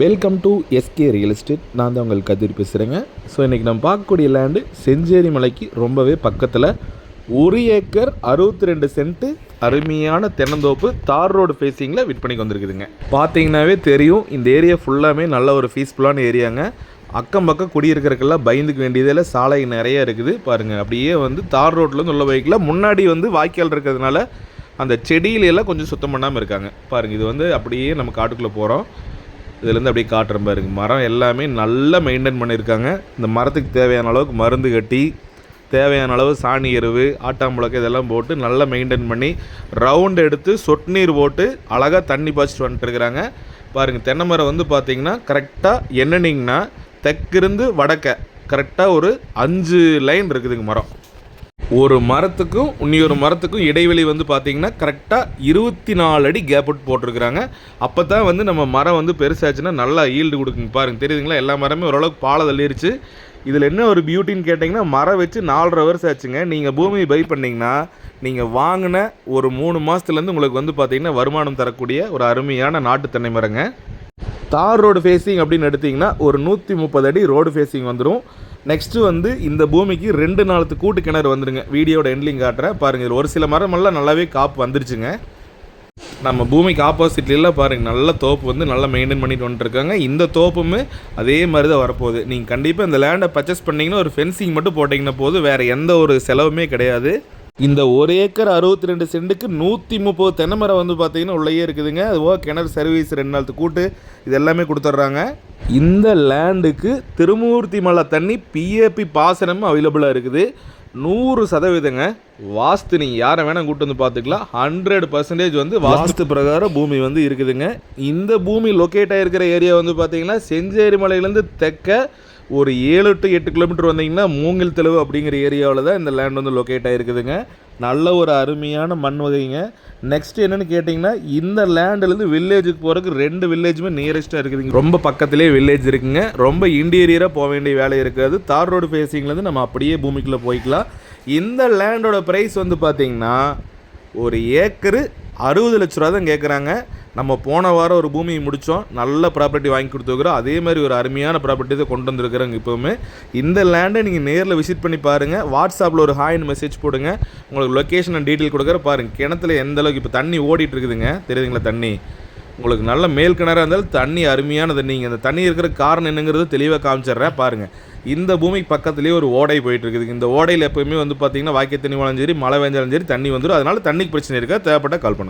Welcome to SK real estate நான் தான் உங்கள் கதிர் பேசுகிறேங்க ஸோ இன்றைக்கி நம்ம பார்க்கக்கூடிய லேண்டு செஞ்சேரி மலைக்கு ரொம்பவே பக்கத்தில் ஒரு ஏக்கர் அறுபத்தி ரெண்டு சென்ட்டு அருமையான தென்னந்தோப்பு தார் ரோடு ஃபேஸிங்கில் விற்பனைக்கு வந்திருக்குதுங்க. பார்த்தீங்கன்னாவே தெரியும் இந்த ஏரியா ஃபுல்லாமே நல்ல ஒரு ஃபீஸ்ஃபுல்லான ஏரியாங்க அக்கம் பக்கம் குடியிருக்கிறதுக்கெல்லாம் பயந்துக்க வேண்டியதில் சாலை நிறைய இருக்குது. பாருங்கள் அப்படியே வந்து தார் ரோட்லேருந்து உள்ள பைக்கில் முன்னாடி வந்து வாய்க்கால் இருக்கிறதுனால அந்த செடியில எல்லாம் கொஞ்சம் சுத்தம் பண்ணாமல் இருக்காங்க. பாருங்கள் இது வந்து அப்படியே நம்ம காட்டுக்குள்ளே போகிறோம் இதுலேருந்து அப்படியே காட்டுற பாருங்க. மரம் எல்லாமே நல்லா மெயின்டைன் பண்ணியிருக்காங்க. இந்த மரத்துக்கு தேவையான அளவுக்கு மருந்து கட்டி தேவையான அளவு சாணி எருவு ஆட்டாம்புழக்கு இதெல்லாம் போட்டு நல்லா மெயின்டைன் பண்ணி ரவுண்ட் எடுத்து சொட்டு நீர் போட்டு அழகாக தண்ணி பாய்ச்சிட்டு வந்துட்டு இருக்கிறாங்க பாருங்கள் தென்னை மரம் வந்து பார்த்திங்கன்னா கரெக்டாக என்னன்னிங்கன்னா தெற்கிருந்து வடக்க கரெக்டாக ஒரு அஞ்சு லைன் இருக்குதுங்க மரம். ஒரு மரத்துக்கும் இன்னொரு மரத்துக்கும் இடைவெளி வந்து பார்த்தீங்கன்னா கரெக்டாக இருபத்தி நாலு அடி கேப் அவுட் போட்டிருக்கிறாங்க. அப்போ தான் வந்து நம்ம மரம் வந்து பெருசாச்சுன்னா நல்லா ஈல்டு கொடுக்குங்க பாருங்கள் தெரியுதுங்களா? எல்லா மரமே ஓரளவுக்கு பாலை தள்ளிருச்சு. இதில் என்ன ஒரு பியூட்டின்னு கேட்டிங்கன்னா மரம் வச்சு நாலரை வருஷம் ஆச்சுங்க. நீங்கள் பூமி பை பண்ணிங்கன்னா நீங்கள் வாங்கின ஒரு மூணு மாதத்துலேருந்து உங்களுக்கு வந்து பார்த்திங்கன்னா வருமானம் தரக்கூடிய ஒரு அருமையான நாட்டு தென்னை மரங்க. தார் ரோடு ஃபேஸிங் அப்படின்னு எடுத்திங்கன்னா ஒரு நூற்றி முப்பது அடி ரோடு ஃபேஸிங் வந்துடும் நெக்ஸ்ட்டு வந்து இந்த பூமிக்கு ரெண்டு நாளுக்கு கூட்டு கிணறு வந்துடுங்க வீடியோட எண்ட்லிங் காட்டுறேன். பாருங்கள் இதில் ஒரு சில மரமெல்லாம் நல்லாவே காப்பு வந்துருச்சுங்க. நம்ம பூமிக்கு ஆப்போசிட்லாம் பாருங்கள் நல்ல தோப்பு வந்து நல்லா மெயின்டைன் பண்ணிட்டு வந்துட்டுருக்காங்க. இந்த தோப்புமே அதே மாதிரி தான் வரப்போகுது. நீங்கள் கண்டிப்பாக இந்த லேண்டை பர்ச்சேஸ் பண்ணிங்கன்னா ஒரு ஃபென்சிங் மட்டும் போட்டிங்கன்னா போதும். வேறு எந்த ஒரு செலவுமே கிடையாது. இந்த ஒரு ஏக்கர் அறுபத்தி ரெண்டு சென்ட்டுக்கு நூற்றி முப்பது தென்னை மரம் வந்து பார்த்தீங்கன்னா உள்ளேயே இருக்குதுங்க. அதுபோக கிணறு சர்வீஸ் ரெண்டு நாள் கூட்டு இது எல்லாமே கொடுத்துட்றாங்க. இந்த லேண்டுக்கு திருமூர்த்தி மலை தண்ணி பிஏபி பாசனமும் அவைலபிளாக இருக்குது. நூறு சதவீதங்க. வாஸ்து நீங்கள் யாரை வேணால் கூட்டு வந்து பார்த்துக்கலாம். ஹண்ட்ரட் பர்சன்டேஜ் வந்து வாஸ்து பிரகாரம் பூமி வந்து இருக்குதுங்க. இந்த பூமி லொக்கேட் ஆகிருக்கிற ஏரியா வந்து பார்த்தீங்கன்னா செஞ்சேரி மலையிலேருந்து தெற்க ஒரு ஏழு டு எட்டு கிலோமீட்டர் வந்தீங்கன்னா மூங்கில் தெளிவு அப்படிங்கிற ஏரியாவில் தான் இந்த லேண்ட் வந்து லொக்கேட் ஆகிருக்குதுங்க நல்ல ஒரு அருமையான மண் வகைங்க. நெக்ஸ்ட் என்னென்னு கேட்டிங்கன்னா இந்த லேண்ட்லேருந்து வில்லேஜுக்கு போகிறதுக்கு ரெண்டு வில்லேஜுமே நியரஸ்ட்டாக இருக்குதுங்க. ரொம்ப பக்கத்துலேயே வில்லேஜ் இருக்குங்க. ரொம்ப இன்டீரியராக போக வேண்டிய வேலை இருக்காது. தார் ரோடு ஃபேஸிங்லேருந்து நம்ம அப்படியே பூமிக்குள்ளே போய்க்கலாம். இந்த லேண்டோட ப்ரைஸ் வந்து பார்த்திங்கன்னா ஒரு ஏக்கரு அறுபது லட்ச ரூபா தான் கேட்குறாங்க நம்ம போன வாரம் ஒரு பூமியை முடித்தோம் நல்ல ப்ராப்பர்ட்டி வாங்கி கொடுத்துருக்குறோம். அதே மாதிரி ஒரு அருமையான ப்ராப்பர்ட்டி தான் கொண்டு வந்திருக்கிறோங்க இப்போவுமே. இந்த லேண்டை நீங்கள் நேரில் விசிட் பண்ணி பாருங்கள் வாட்ஸ்அப்பில் ஒரு ஹாய்னு மெசேஜ் போடுங்க. உங்களுக்கு லொக்கேஷன் அண்ட் டீட்டெயில் கொடுக்குற பாருங்கள் கிணத்துல எந்த அளவுக்கு இப்போ தண்ணி ஓடிட்டு இருக்குதுங்க. தெரியுதுங்களா தண்ணி? உங்களுக்கு நல்ல மேல் கிணறாக இருந்தாலும் தண்ணி அருமையான தண்ணிங்க அந்த தண்ணி இருக்கிற காரணம் என்னங்கிறது தெளிவாக காமிச்சிடுறேன். பாருங்கள் இந்த பூமிக்கு பக்கத்துலேயே ஒரு ஓடை போயிட்டு இருக்குது இந்த ஓடையில் எப்போயுமே வந்து பார்த்தீங்கன்னா வாக்கிய தண்ணி வளைஞ்சாலும் சரி மழை பெஞ்சாலும் சரி தண்ணி வந்துடும் அதனால தண்ணிக்கு பிரச்சனை இருக்கா தேவைப்பட்ட கால் பண்ணுங்க.